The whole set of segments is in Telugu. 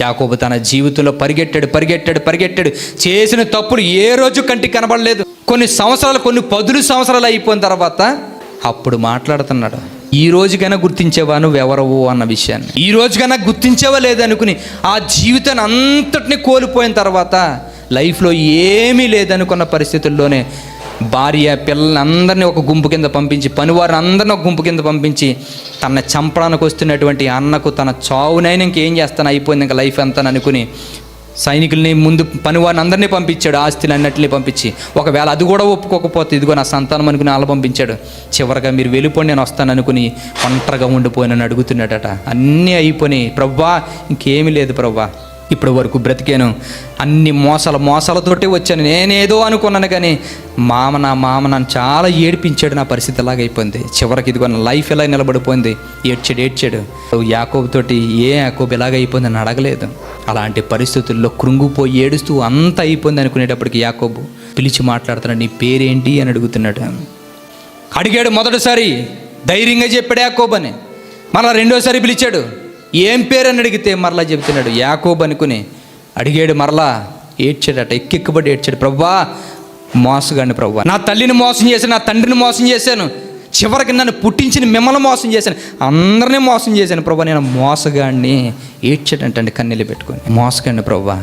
యాకోబు తన జీవితంలో పరిగెట్టాడు పరిగెట్టాడు పరిగెట్టాడు. చేసిన తప్పులు ఏ రోజు కంటికి కనబడలేదు. కొన్ని సంవత్సరాలు కొన్ని పదులు సంవత్సరాలు అయిపోయిన తర్వాత అప్పుడు మాట్లాడుతున్నాడు. ఈ రోజుకైనా గుర్తించేవా నువ్వు ఎవరవు అన్న విషయాన్ని. ఈ రోజుకైనా గుర్తించేవా లేదనుకుని ఆ జీవితాన్ని అంతటిని కోల్పోయిన తర్వాత లైఫ్లో ఏమీ లేదనుకున్న పరిస్థితుల్లోనే భార్య పిల్లల్ని అందరినీ ఒక గుంపు కింద పంపించి పనివారిని అందరిని ఒక గుంపు కింద పంపించి తన చంపడానికి వస్తున్నటువంటి అన్నకు తన చావునైనా ఇంకేం చేస్తాను? అయిపోయింది ఇంకా లైఫ్ అంతా అనుకుని సైనికుల్ని ముందు పనివారిని అందరినీ పంపించాడు ఆస్తులు అన్నట్లే పంపించి. ఒకవేళ అది కూడా ఒప్పుకోకపోతే ఇదిగో నా సంతానం అనుకుని అలా పంపించాడు. చివరిగా మీరు వెళ్ళిపోండి నేను వస్తాను అనుకుని ఒంటరిగా ఉండిపోయినని అడుగుతున్నాడట. అన్నీ అయిపోయినాయి. ప్రవ్వా ఇంకేమీ లేదు ప్రవ్వా. ఇప్పటి వరకు బ్రతికాను. అన్ని మోసాల మోసాలతోటే వచ్చాను. నేనేదో అనుకున్నాను కానీ మామ నా మామ నన్ను చాలా ఏడిపించాడు నా పరిస్థితి ఎలాగైపోయింది. చివరికి ఇదిగో నా లైఫ్ ఎలా నిలబడిపోయింది. ఏడ్చాడు ఏడ్చాడు. యాకోబుతోటి ఏ యాకోబు ఎలాగైపోయింది అని అడగలేదు. అలాంటి పరిస్థితుల్లో కృంగిపోయి ఏడుస్తూ అంత అయిపోయింది అనుకునేటప్పటికి యాకోబు పిలిచి మాట్లాడుతున్నాడు నీ పేరేంటి అని అడుగుతున్నాడు. అడిగాడు మొదటిసారి. ధైర్యంగా చెప్పాడు యాకోబ్ అని మళ్ళా రెండోసారి పిలిచాడు. ఏం పేరు అని అడిగితే మరలా చెబుతున్నాడు. యాకోబ్ అనుకుని అడిగాడు మరలా ఏడ్చాడట ఎక్కెక్కబడి ఏడ్చాడు. ప్రవ్వా మోసగాడిని ప్రవ్వా. నా తల్లిని మోసం చేశాను నా తండ్రిని మోసం చేశాను. చివరికి నన్ను పుట్టించిన మిమ్మల్ని మోసం చేశాను. అందరినీ మోసం చేశాను. ప్రభా నేను మోసగాడిని ఏడ్చాడంటండి కన్నీళ్ళు పెట్టుకొని. మోసగాడిని ప్రవ్వా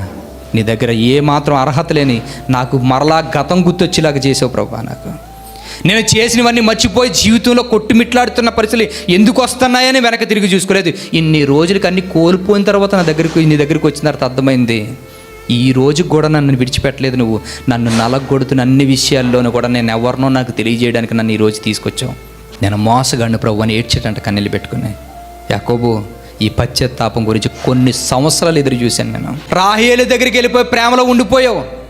నీ దగ్గర ఏ మాత్రం అర్హత లేని నాకు మరలా గతం గుర్తొచ్చేలాగా చేసావు ప్రభా నాకు. నేను చేసినవన్నీ మర్చిపోయి జీవితంలో కొట్టుమిట్లాడుతున్న పరిస్థితులు ఎందుకు వస్తున్నాయని వెనక తిరిగి చూసుకోలేదు. ఇన్ని రోజులకి అన్ని కోల్పోయిన తర్వాత నా దగ్గరికి నీ దగ్గరికి వచ్చిన తర్వాత అర్థమైంది. ఈ రోజు కూడా నన్ను విడిచిపెట్టలేదు నువ్వు. నన్ను నలగొడుతున్న అన్ని విషయాల్లోనూ కూడా నేను ఎవరినో నాకు తెలియజేయడానికి నన్ను ఈ రోజు తీసుకొచ్చావు. నేను మోసగాడిని ప్రభు అని ఏడ్చేటంట కన్నీళ్ళు పెట్టుకుని. యాకోబు ఈ పశ్చాత్తాపం గురించి కొన్ని సంవత్సరాలు ఎదురు చూశాను నేను. రాహేలు దగ్గరికి వెళ్ళిపోయి ప్రేమలో ఉండిపోయావు.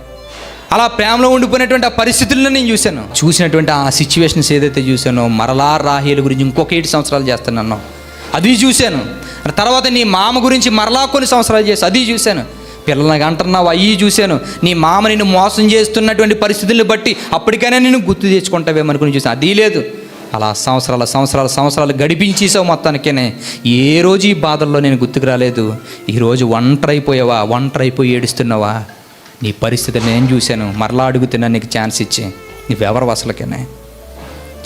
అలా ప్రేమలో ఉండిపోయినటువంటి ఆ పరిస్థితులను నేను చూశాను. చూసినటువంటి ఆ సిచ్యువేషన్స్ ఏదైతే చూశానో మరలా రాహేలు గురించి ఇంకొక ఏడు సంవత్సరాలు చేస్తున్నాను. అది చూశాను. తర్వాత నీ మామ గురించి మరలా కొన్ని సంవత్సరాలు చేసి అది చూశాను. పిల్లలకి అంటున్నావు అయ్యి చూశాను. నీ మామ నిన్ను మోసం చేస్తున్నటువంటి పరిస్థితులను బట్టి అప్పటికైనా నేను గుర్తు తెచ్చుకుంటావేమనుకుని చూశాను. అది లేదు. అలా సంవత్సరాల సంవత్సరాల సంవత్సరాలు గడిపించేసావు మొత్తానికేనే. ఏ రోజు ఈ బాధల్లో నేను గుర్తుకు రాలేదు. ఈరోజు ఒంటరైపోయావా? ఒంటరైపోయి ఏడుస్తున్నావా? నీ పరిస్థితి నేను చూశాను. మరలా అడుగుతున్నా నీకు ఛాన్స్ ఇచ్చి. నువ్వెవరు అసలుకేనే?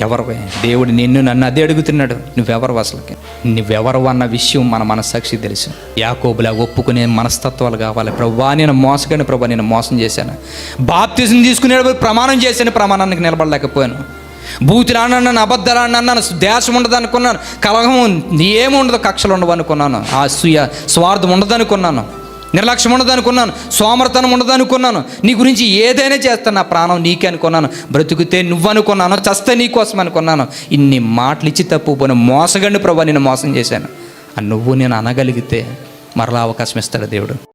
ఎవరివే? దేవుడు నిన్ను నన్ను అదే అడుగుతున్నాడు. నువ్వెవరు అసలుకి? నువ్వెవరు అన్న విషయం మన మనస్సాక్షి తెలుసు. యాకోబులా ఒప్పుకునే మనస్తత్వాలు కావాలి. ప్రభా నేను మోసగాను ప్రభా నేను మోసం చేశాను. బాప్తిజం తీసుకునేటప్పుడు ప్రమాణం చేశాను. ప్రమాణానికి నిలబడలేకపోయాను. బూతులాడినాను అబద్ధాలన్నాను దేశం ఉండదు అనుకున్నాను కలహం ఏముండదు కక్షలు ఉండవు అనుకున్నాను ఆ సూయ స్వార్థం ఉండదు అనుకున్నాను నిర్లక్ష్యం ఉండదనుకున్నాను సోమరతనం ఉండదనుకున్నాను. నీ గురించి ఏదైనా చేస్తాను నా ప్రాణం నీకే అనుకున్నాను. బ్రతికితే నువ్వు అనుకున్నాను చస్తే నీ కోసం అనుకున్నాను. ఇన్ని మాటలు ఇచ్చి తప్పు పోను మోసగండి ప్రభా నేను మోసం చేశాను. నువ్వు నేను అనగలిగితే మరలా అవకాశం ఇస్తాడు దేవుడు.